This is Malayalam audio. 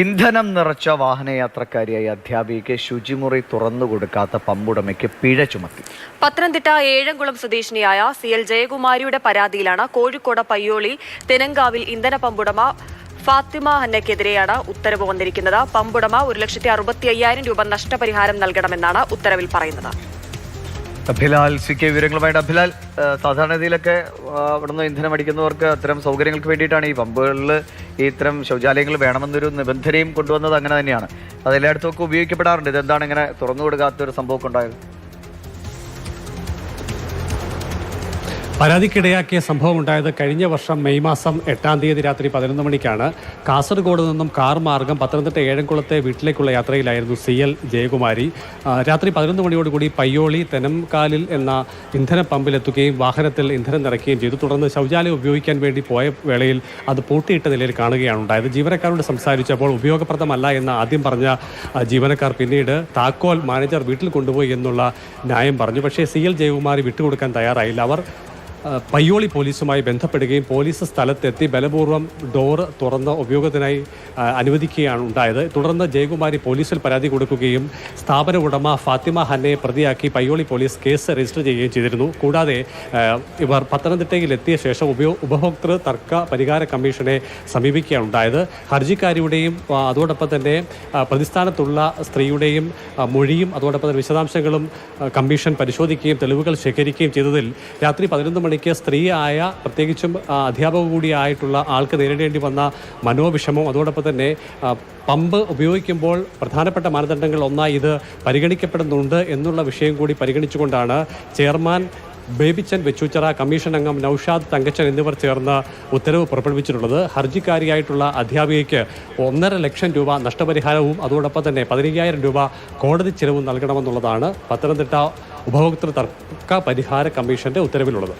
ഇന്ധനം നിറച്ച വാഹനയാത്രക്കാരിയായ അധ്യാപികയ്ക്ക് ശുചിമുറി തുറന്നു കൊടുക്കാത്ത പമ്പുടമയ്ക്ക് പിഴ ചുമത്തി. പത്തനംതിട്ട ഏഴംകുളം സ്വദേശിനിയായ സി എൽ ജയകുമാരിയുടെ പരാതിയിലാണ് കോഴിക്കോട് പയ്യോളി തെനങ്കാവിൽ ഇന്ധന പമ്പുടമ ഫാത്തിമ ഹന്നയ്ക്കെതിരെയാണ് ഉത്തരവ് വന്നിരിക്കുന്നത്. പമ്പുടമ ഒരു ലക്ഷത്തി അറുപത്തി അയ്യായിരം രൂപ നഷ്ടപരിഹാരം നൽകണമെന്നാണ് ഉത്തരവിൽ പറയുന്നത്. അഭിലാൽ സി കെ വിവരങ്ങളുമായിട്ട്. അഭിലാൽ സാധാരണ സാധാരണഗതിയിലൊക്കെ അവിടെ നിന്ന് ഇന്ധനം അടിക്കുന്നവർക്ക് അത്തരം സൗകര്യങ്ങൾക്ക് വേണ്ടിയിട്ടാണ് ഈ പമ്പുകളിൽ ഈ ഇത്തരം ശൗചാലയങ്ങൾ വേണമെന്നൊരു നിബന്ധനയും കൊണ്ടുവന്നത് അങ്ങനെ തന്നെയാണ്. അത് എല്ലായിടത്തും ഒക്കെ ഉപയോഗിക്കപ്പെടാറുണ്ട്. ഇതെന്താണ് ഇങ്ങനെ തുറന്നു കൊടുക്കാത്ത ഒരു സംഭവമൊക്കെ ഉണ്ടായത്? പരാതിക്കിടയാക്കിയ സംഭവം ഉണ്ടായത് കഴിഞ്ഞ വർഷം മെയ് മാസം എട്ടാം തീയതി രാത്രി പതിനൊന്ന് മണിക്കാണ്. കാസർഗോഡ് നിന്നും കാർ മാർഗം പത്തനംതിട്ട ഏഴംകുളത്തെ വീട്ടിലേക്കുള്ള യാത്രയിലായിരുന്നു സി എൽ ജയകുമാരി. രാത്രി പതിനൊന്ന് മണിയോടുകൂടി പയ്യോളി തെനംകാലിൽ എന്ന ഇന്ധന പമ്പിലെത്തുകയും വാഹനത്തിൽ ഇന്ധനം നിറയ്ക്കുകയും ചെയ്തു. തുടർന്ന് ശൗചാലയം ഉപയോഗിക്കാൻ വേണ്ടി പോയ വേളയിൽ അത് പൂട്ടിയിട്ട നിലയിൽ കാണുകയാണ് ഉണ്ടായത്. ജീവനക്കാരോട് സംസാരിച്ചപ്പോൾ ഉപയോഗപ്രദമല്ല എന്ന് ആദ്യം പറഞ്ഞ ജീവനക്കാർ പിന്നീട് താക്കോൽ മാനേജർ വീട്ടിൽ കൊണ്ടുപോയി എന്നുള്ള ന്യായം പറഞ്ഞു. പക്ഷേ സി എൽ ജയകുമാരി വിട്ടുകൊടുക്കാൻ തയ്യാറായില്ല. അവർ പയ്യോളി പോലീസുമായി ബന്ധപ്പെടുകയും പോലീസ് സ്ഥലത്തെത്തി ബലപൂർവം ഡോറ് തുറന്ന് ഉപയോഗത്തിനായി അനുവദിക്കുകയാണ് ഉണ്ടായത്. തുടർന്ന് ജയകുമാരി പോലീസിൽ പരാതി കൊടുക്കുകയും സ്ഥാപന ഉടമ ഫാത്തിമ ഹന്നയെ പ്രതിയാക്കി പയ്യോളി പോലീസ് കേസ് രജിസ്റ്റർ ചെയ്യുകയും ചെയ്തിരുന്നു. കൂടാതെ ഇവർ പത്തനംതിട്ടയിൽ എത്തിയ ശേഷം ഉപയോ ഉപഭോക്തൃ തർക്ക പരിഹാര കമ്മീഷനെ സമീപിക്കുകയാണ് ഉണ്ടായത്. ഹർജിക്കാരിയുടെയും അതോടൊപ്പം തന്നെ പ്രതിസ്ഥാനത്തുള്ള സ്ത്രീയുടെയും മൊഴിയും അതോടൊപ്പം തന്നെ വിശദാംശങ്ങളും കമ്മീഷൻ പരിശോധിക്കുകയും തെളിവുകൾ ശേഖരിക്കുകയും ചെയ്തതിൽ രാത്രി പതിനൊന്ന് മണിക്ക് സ്ത്രീയായ പ്രത്യേകിച്ചും അധ്യാപക കൂടിയായിട്ടുള്ള ആൾക്ക് നേരിടേണ്ടി വന്ന മനോവിഷമം അതോടൊപ്പം തന്നെ പമ്പ് ഉപയോഗിക്കുമ്പോൾ പ്രധാനപ്പെട്ട മാനദണ്ഡങ്ങൾ ഒന്നായി ഇത് പരിഗണിക്കപ്പെടുന്നുണ്ട് എന്നുള്ള വിഷയം കൂടി പരിഗണിച്ചുകൊണ്ടാണ് ചെയർമാൻ ബേബിച്ചൻ വെച്ചൂച്ചറ കമ്മീഷൻ അംഗം നൌഷാദ് തങ്കച്ചൻ എന്നിവർ ചേർന്ന് ഉത്തരവ് പുറപ്പെടുവിച്ചിട്ടുള്ളത്. ഹർജിക്കാരിയായിട്ടുള്ള അധ്യാപികയ്ക്ക് ഒന്നര ലക്ഷം രൂപ നഷ്ടപരിഹാരവും അതോടൊപ്പം തന്നെ പതിനയ്യായിരം രൂപ കോടതി ചെലവും നൽകണമെന്നുള്ളതാണ് പത്തനംതിട്ട ഉപഭോക്തൃ തർക്ക പരിഹാര കമ്മീഷന്റെ ഉത്തരവിലുള്ളത്.